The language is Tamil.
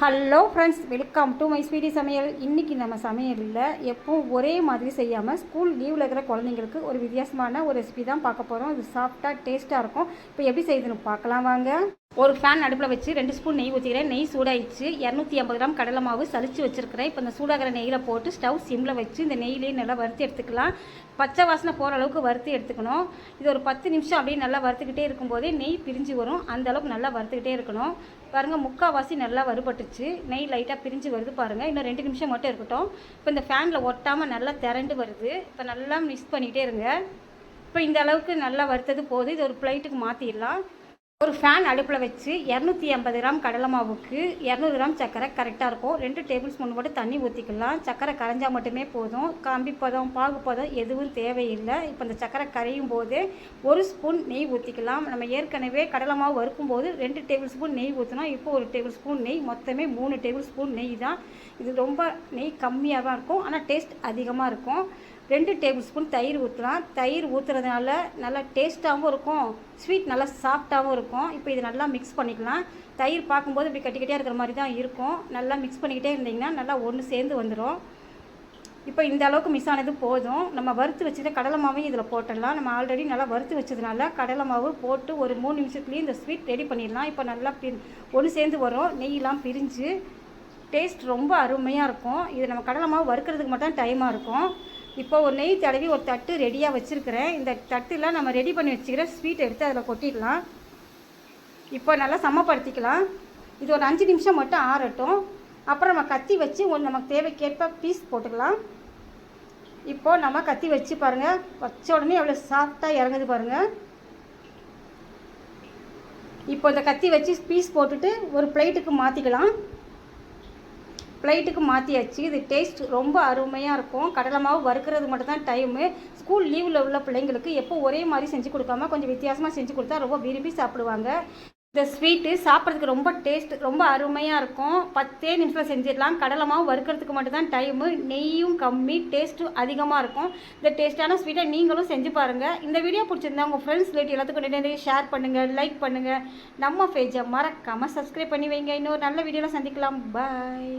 Hello friends welcome to my sweety சமையல். இன்றைக்கி நம்ம சமையலில் எப்பவும் ஒரே மாதிரி செய்யாமல் ஸ்கூல் லீவில் இருக்கிற குழந்தைங்களுக்கு ஒரு வித்தியாசமான ஒரு ரெசிபி தான் பார்க்க போகிறோம் இது சாஃப்டாக டேஸ்ட்டாக இருக்கும். இப்போ எப்படி செய்யுதுன்னு பார்க்கலாம் வாங்க. ஒரு ஃபேன் அடுப்பில் வச்சு ரெண்டு ஸ்பூன் நெய் ஊற்றிக்கிறேன் நெய் சூடாயிடுச்சு. இரநூத்தி ஐம்பது கிராம் கடலை மாவு சளிச்சு வச்சுருக்கிறேன். இப்போ இந்த சூடாகிற நெய்யில் போட்டு ஸ்டவ் சிம்மில் வச்சு இந்த நெய்லேயே நல்லா வறுத்து எடுத்துக்கலாம். பச்சை வாசனை போகிற அளவுக்கு வறுத்து எடுத்துக்கணும். இது ஒரு பத்து நிமிஷம் அப்படியே நல்லா வறுத்துக்கிட்டே இருக்கும்போதே நெய் பிரிஞ்சு வரும். அந்த அளவுக்கு நல்லா வறுத்துக்கிட்டே இருக்கணும். பாருங்கள் முக்கால்வாசி நல்லா வறுபட்டுச்சு. நெய் லைட்டாக பிரிஞ்சு வருது பாருங்கள் இன்னும் ரெண்டு நிமிஷம் மட்டும் இருக்கட்டும். இப்போ இந்த ஃபேனில் ஒட்டாமல் நல்லா திரண்டு வருது. இப்போ நல்லா மிக்ஸ் பண்ணிக்கிட்டே இருங்க. இப்போ இந்த அளவுக்கு நல்லா வறுத்தது போது இது ஒரு பிளேட்டுக்கு மாற்றிடலாம் ஒரு ஃபேன் அடுப்பில் வச்சு இரநூத்தி ஐம்பது கிராம் கடலை மாவுக்கு இரநூறு கிராம் சர்க்கரை கரெக்டாக இருக்கும். ரெண்டு டேபிள் ஸ்பூன் போட்டு தண்ணி ஊற்றிக்கலாம் சர்க்கரை கரைஞ்சால் மட்டுமே போதும். கம்பி பதம் பாகு பதம் எதுவும் தேவையில்லை. இப்போ இந்த சர்க்கரை கரையும் போது ஒரு ஸ்பூன் நெய் ஊற்றிக்கலாம் நம்ம ஏற்கனவே கடலை மாவு வறுக்கும் போது ரெண்டு டேபிள் ஸ்பூன் நெய் ஊற்றினோம் இப்போ ஒரு டேபிள் ஸ்பூன் நெய் மொத்தமே மூணு டேபிள் ஸ்பூன் நெய் தான். இது ரொம்ப நெய் கம்மியாக தான் இருக்கும். ஆனால் டேஸ்ட் அதிகமாக இருக்கும். ரெண்டு டேபிள் ஸ்பூன் தயிர் ஊற்றலாம். தயிர் ஊற்றுறதுனால நல்லா டேஸ்ட்டாகவும் இருக்கும். ஸ்வீட் நல்லா சாஃப்டாகவும் இருக்கும். இப்போ இது நல்லா மிக்ஸ் பண்ணிக்கலாம். தயிர் பார்க்கும்போது இப்படி கட்டி கட்டியாக இருக்கிற மாதிரி தான் இருக்கும். நல்லா மிக்ஸ் பண்ணிக்கிட்டே இருந்தீங்கன்னா நல்லா ஒன்று சேர்ந்து வந்துடும் இப்போ இந்த அளவுக்கு மிஸ் ஆனது போதும். நம்ம வறுத்து வச்சுட்டு கடலை மாவையும் இதில் போட்டுடலாம். நம்ம ஆல்ரெடி நல்லா வறுத்து வச்சதுனால கடலை மாவு போட்டு ஒரு மூணு நிமிஷத்துலேயும் இந்த ஸ்வீட் ரெடி பண்ணிடலாம். இப்போ நல்லா பி ஒன்று சேர்ந்து வரும். நெய்யெலாம் பிரிஞ்சு டேஸ்ட் ரொம்ப அருமையாக இருக்கும். இது நம்ம கடலை மாவு வறுக்கிறதுக்கு மட்டும் டைமாக இருக்கும். இப்போ ஒரு நெய் தடவி ஒரு தட்டு ரெடியாக வச்சுருக்கிறேன். இந்த தட்டுலாம் நம்ம ரெடி பண்ணி வச்சுக்கிற ஸ்வீட் எடுத்து அதில் கொட்டிடலாம். இப்போ நல்லா சமப்படுத்திக்கலாம். இது ஒரு அஞ்சு நிமிஷம் மட்டும் ஆறட்டும். அப்புறம் நம்ம கத்தி வச்சு ஒன்று நமக்கு தேவைக்கேற்ப பீஸ் போட்டுக்கலாம். இப்போது நம்ம கத்தி வச்சு பாருங்கள் வச்ச உடனே எவ்வளோ சாஃப்டாக இறங்குது பாருங்கள் இப்போ இந்த கத்தி வச்சு பீஸ் போட்டுட்டு ஒரு பிளேட்டுக்கு மாற்றிக்கலாம் ப்ளைட்டுக்கு மாற்றியாச்சு இது டேஸ்ட் ரொம்ப அருமையாக இருக்கும். கடலை மாவு வறுக்கிறது மட்டும்தான் டைமு ஸ்கூல் லீவில் உள்ள பிள்ளைங்களுக்கு எப்போ ஒரே மாதிரி செஞ்சு கொடுக்காம கொஞ்சம் வித்தியாசமாக செஞ்சு கொடுத்தா ரொம்ப விரும்பி சாப்பிடுவாங்க. இந்த ஸ்வீட்டு சாப்பிட்றதுக்கு ரொம்ப டேஸ்ட் ரொம்ப அருமையாக இருக்கும். பத்தே நிமிஷத்தில் செஞ்சிடலாம். கடலை மாவு வறுக்கிறதுக்கு மட்டும்தான் டைமு நெய்யும் கம்மி டேஸ்ட்டும் அதிகமாக இருக்கும். இந்த டேஸ்ட்டான ஸ்வீட்டை நீங்களும் செஞ்சு பாருங்கள் இந்த வீடியோ பிடிச்சிருந்தா உங்கள் ஃப்ரெண்ட்ஸ் ரிலேட்டிவ் எல்லாத்துக்கும் நிறைய ஷேர் பண்ணுங்கள் லைக் பண்ணுங்கள் நம்ம பேஜை மறக்காமல் சப்ஸ்கிரைப் பண்ணி வைங்க. இன்னொரு நல்ல வீடியோவில் சந்திக்கலாம். பாய்